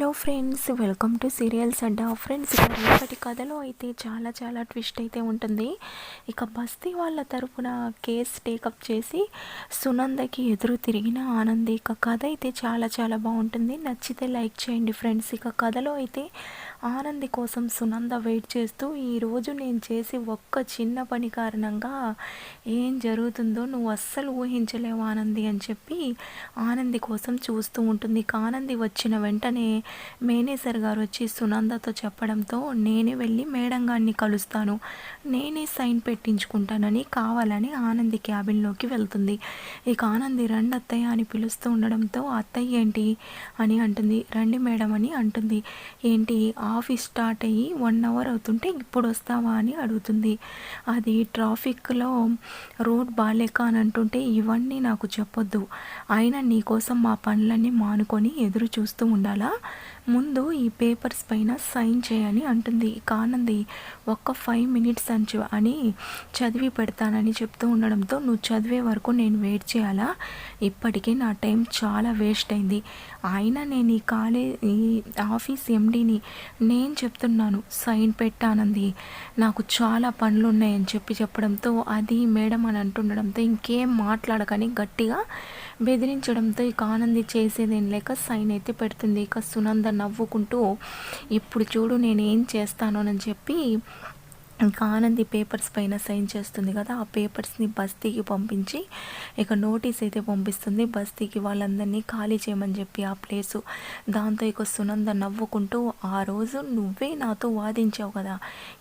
Hello friends welcome to serials Adda friends ఇక్కడ రేపటి కథలో అయితే చాలా చాలా ట్విస్ట్ అయితే ఉంటుంది. ఇక బస్తీ వాళ్ళ తరపున కేస్ టేకప్ చేసి సునందకి ఎదురు తిరిగిన ఆనంది. ఇక కథ అయితే చాలా చాలా బాగుంటుంది. నచ్చితే లైక్ చేయండి ఫ్రెండ్స్ ఇక కథలో అయితే ఆనంది కోసం సునంద వెయిట్ చేస్తూ ఈరోజు నేను చేసి ఒక్క చిన్న పని కారణంగా ఏం జరుగుతుందో నువ్వు అస్సలు ఊహించలేవు ఆనంది అని చెప్పి ఆనంది కోసం చూస్తూ ఉంటుంది. ఇక ఆనంది వచ్చిన వెంటనే మేనేజర్ గారు వచ్చి సునందతో చెప్పడంతో నేనే వెళ్ళి మేడం గారిని కలుస్తాను. నేనే సైన్ పెట్టించుకుంటానని కావాలని ఆనంది క్యాబిన్లోకి వెళ్తుంది. ఇక ఆనంది రండి అత్తయ్య అని పిలుస్తూ ఉండడంతో అత్తయ్య ఏంటి? అని అంటుంది. రండి మేడం అని అంటుంది. ఏంటి ఆఫీస్ స్టార్ట్ అయ్యి వన్ అవర్ అవుతుంటే ఇప్పుడు వస్తావా? అని అడుగుతుంది. అది ట్రాఫిక్లో రోడ్ బాగాలేక అని అంటుంటే ఇవన్నీ నాకు చెప్పొద్దు. అయినా నీకోసం మా పనులన్నీ మానుకొని ఎదురు చూస్తూ ఉండాలా? ముందు ఈ పేపర్స్ పైన సైన్ చేయని అంటుంది. కానంది ఒక్క ఫైవ్ మినిట్స్ అని అని చదివి పెడతానని చెప్తూ ఉండడంతో నువ్వు చదివే వరకు నేను వెయిట్ చేయాలా? ఇప్పటికే నా టైం చాలా వేస్ట్ అయింది. అయినా నేను ఈ కాలేజ్ ఈ ఆఫీస్ ఎండీని నేను చెప్తున్నాను. సైన్ పెట్టానంది నాకు చాలా పనులు ఉన్నాయని చెప్పి చెప్పడంతో అది మేడం అని అంటుండడంతో ఇంకేం మాట్లాడకని గట్టిగా బెదిరించడంతో ఇక ఆనంది చేసేదేం లేక సైన్ అయితే పెడుతుంది. ఇక సునంద నవ్వుకుంటూ ఇప్పుడు చూడు నేను ఏం చెప్పి ఇంకా ఆనంది పేపర్స్ పైన సైన్ చేస్తుంది కదా ఆ పేపర్స్ని బస్తీకి పంపించి ఇక నోటీస్ అయితే పంపిస్తుంది. బస్తీకి వాళ్ళందరినీ ఖాళీ చేయమని చెప్పి ఆ ప్లేసు. దాంతో ఇక సునంద నవ్వుకుంటూ ఆ రోజు నువ్వే నాతో వాదించావు కదా.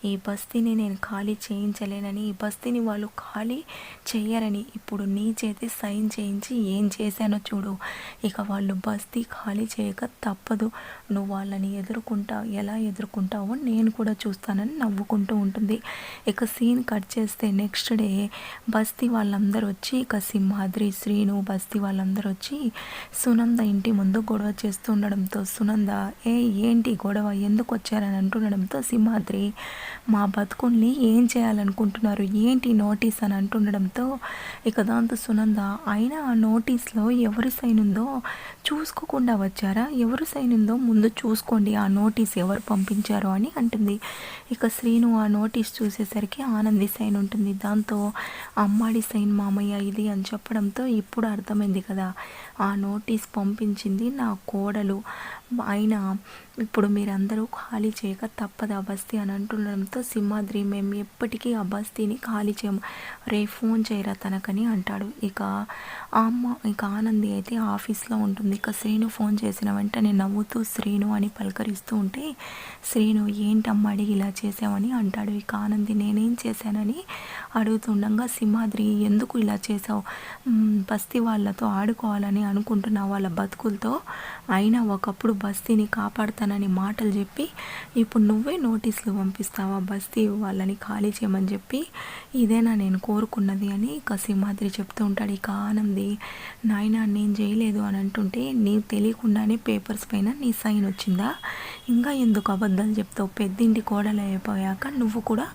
ఈ బస్తీని నేను ఖాళీ చేయించలేనని ఈ బస్తీని వాళ్ళు ఖాళీ చేయరని ఇప్పుడు నీ చేతి సైన్ చేయించి ఏం చేశానో చూడు. ఇక వాళ్ళు బస్తీ ఖాళీ చేయక తప్పదు. నువ్వు వాళ్ళని ఎదుర్కొంటా ఎలా ఎదుర్కొంటావో నేను కూడా చూస్తానని నవ్వుకుంటూ ఉంటుంది. ఉంటుంది ఇక సీన్ కట్ చేస్తే నెక్స్ట్ డే బస్తీ వాళ్ళందరూ వచ్చి ఇక సింహాద్రి శ్రీను బస్తీ వాళ్ళందరూ వచ్చి సునంద ఇంటి ముందు గొడవ చేస్తూ ఉండడంతో సునంద ఏ ఏంటి గొడవ? ఎందుకు వచ్చారని అంటుండడంతో సింహాద్రి మా బతుకుల్ని ఏం చేయాలనుకుంటున్నారు? ఏంటి నోటీస్? అని అంటుండడంతో ఇక దాంతో సునంద అయినా ఆ నోటీస్లో ఎవరి సైన్ ఉందో చూసుకోకుండా వచ్చారా? ఎవరు సైన్ ఉందో ముందు చూసుకోండి. ఆ నోటీస్ ఎవరు పంపించారో? అని అంటుంది. ఇక శ్రీను ఆ నోటీస్ నోటీస్ చూసేసరికి ఆనంది సైన్ ఉంటుంది. దాంతో అమ్మాడి సైన్ మామయ్య ఇది అని చెప్పడంతో ఇప్పుడు అర్థమైంది కదా. ఆ నోటీస్ పంపించింది నా కోడలు. అయినా ఇప్పుడు మీరందరూ ఖాళీ చేయక తప్పదు ఆ బస్తీ అని అంటుండడంతో సింహాద్రి మేము ఎప్పటికీ ఆ బస్తీని ఖాళీ చేయము. రే ఫోన్ చేయరా తనకని? అంటాడు. ఇక అమ్మ ఇక ఆనంది అయితే ఆఫీస్లో ఉంటుంది. ఇక శ్రీను ఫోన్ చేసిన వెంటనే నవ్వుతూ శ్రీను అని పలకరిస్తూ ఉంటే శ్రీను ఏంటమ్మా అడిగి ఇలా చేసావని? అంటాడు. ఇక ఆనంది నేనేం చేశానని? అడుగుతుండగా సింహాద్రి ఎందుకు ఇలా చేసావు బస్తీ వాళ్ళతో ఆడుకోవాలని అనుకుంటున్నా వాళ్ళ బతుకులతో? అయినా ఒకప్పుడు బస్తీని కాపాడుతానని మాటలు చెప్పి ఇప్పుడు నువ్వే నోటీసులు పంపిస్తావా? బస్తీ వాళ్ళని ఖాళీ చేయమని చెప్పి ఇదేనా నేను కోరుకున్నది? అని ఇక సింహాద్రి చెప్తూ ఉంటాడు. ఇక ఆనంది నాయన నేను చేయలేదు అని అంటుంటే నీకు తెలియకుండానే పేపర్స్ పైన నీ సైన్ వచ్చిందా? ఇంకా ఎందుకు అబద్ధాలు చెప్తావు? పెద్దింటి కోడలు అయిపోయాక నువ్వు కూడా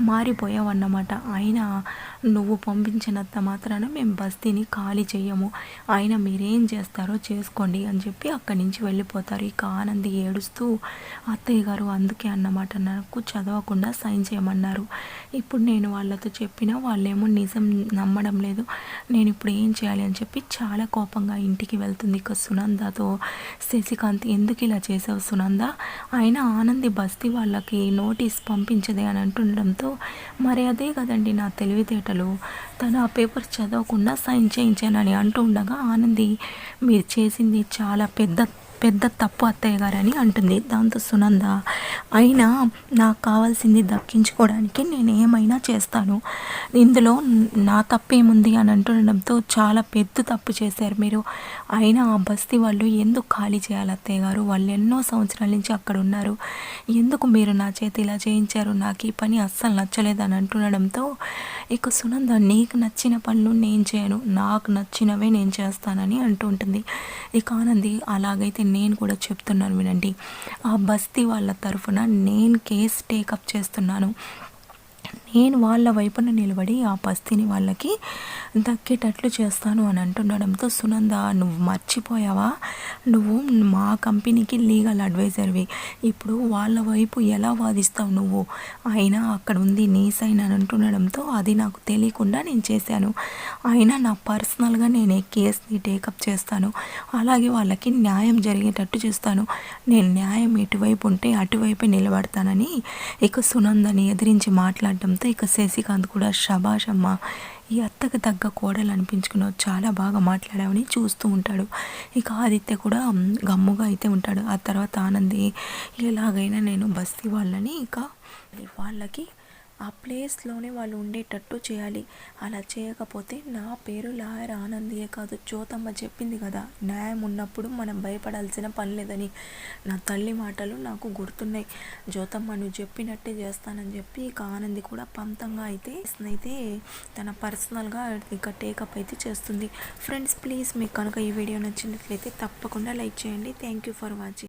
మారిపోయావు అన్నమాట. ఆయన నువ్వు పంపించినంత మాత్రాన మేము బస్తీని ఖాళీ చేయము ఆయన మీరేం చేస్తారో చేసుకోండి అని చెప్పి అక్కడి నుంచి వెళ్ళిపోతారు. ఇక ఆనంది ఏడుస్తూ అత్తయ్య గారు అందుకే అన్నమాట. నాకు చదవకుండా సైన్ చేయమన్నారు. ఇప్పుడు నేను వాళ్ళతో చెప్పినా వాళ్ళేమో నిజం నమ్మడం లేదు. నేను ఇప్పుడు ఏం చేయాలి? అని చెప్పి చాలా కోపంగా ఇంటికి వెళ్తుంది. ఇక సునందతో శశికాంత్ ఎందుకు ఇలా చేసావు సునంద? ఆయన ఆనంది బస్తీ వాళ్ళకి నోటీస్ పంపించదే అని అంటుండడంతో మరి అదే కదండి నా తెలివితేటలు. తను ఆ పేపర్ చదవకుండా సైన్ చేయించానని అంటుండగా ఆనంది మీరు చేసింది చాలా పెద్ద పెద్ద తప్పు అత్తయ్య గారని అంటుంది. దాంతో సునంద అయినా నాకు కావాల్సింది దక్కించుకోవడానికి నేను ఏమైనా చేస్తాను. ఇందులో నా తప్పేముంది? అని అంటుండడంతో చాలా పెద్ద తప్పు చేశారు మీరు. అయినా ఆ బస్తీ వాళ్ళు ఎందుకు ఖాళీ చేయాలి అత్తయ్య గారు? వాళ్ళు ఎన్నో సంవత్సరాల నుంచి అక్కడ ఉన్నారు. ఎందుకు మీరు నా చేతి ఇలా చేయించారు? నాకు ఈ పని అస్సలు నచ్చలేదు అని అంటుండడంతో ఇక సునంద నీకు నచ్చిన పనులు నేను చేయను. నాకు నచ్చినవే నేను చేస్తానని అంటూ ఉంటుంది. ఇక ఆనంది అలాగైతే నేను కూడా చెప్తున్నాను వినండి. ఆ బస్తీ వాళ్ళ తరఫున నేను కేస్ టేకప్ చేస్తున్నాను. నేను వాళ్ళ వైపున నిలబడి ఆ పస్తిని వాళ్ళకి దక్కేటట్లు చేస్తాను అని అంటుండడంతో సునంద నువ్వు మర్చిపోయావా? నువ్వు మా కంపెనీకి లీగల్ అడ్వైజర్వి. ఇప్పుడు వాళ్ళ వైపు ఎలా వాదిస్తావు నువ్వు? అయినా అక్కడ ఉంది నీ సైన్ అని అంటుండడంతో అది నాకు తెలియకుండా నేను చేశాను. అయినా నా పర్సనల్గా నేను ఈ కేసుని టేకప్ చేస్తాను? అలాగే వాళ్ళకి న్యాయం జరిగేటట్టు చేస్తాను. నేను న్యాయం ఎటువైపు ఉంటే అటువైపు నిలబడతానని. ఇక సునందని ఎదిరించి మాట్లాడటం దాంతో ఇక శశికాంత్ కూడా శభాష్ అమ్మ ఈ అత్తకు తగ్గ కోడలు అనిపించుకున్నావు చాలా బాగా మాట్లాడావని చూస్తూ ఉంటాడు. ఇక ఆదిత్య కూడా గమ్ముగా అయితే ఉంటాడు. ఆ తర్వాత ఆనంది ఎలాగైనా నేను బస్తీ వాళ్ళని ఇక వాళ్ళకి ఆ ప్లేస్లోనే వాళ్ళు ఉండేటట్టు చేయాలి. అలా చేయకపోతే నా పేరు లాయర్ ఆనందియే కాదు. జ్యోతమ్మ చెప్పింది కదా న్యాయం ఉన్నప్పుడు మనం భయపడాల్సిన పని లేదని. నా తల్లి మాటలు నాకు గుర్తున్నాయి. జ్యోతమ్మ నువ్వు చెప్పినట్టే చేస్తానని చెప్పి ఇక ఆనంది కూడా పంతంగా అయితే అయితే తన పర్సనల్గా ఇక టేకప్ అయితే చేస్తుంది. ఫ్రెండ్స్ ప్లీజ్ మీకు కనుక ఈ వీడియో నచ్చినట్లయితే తప్పకుండా లైక్ చేయండి. Thank you for watching.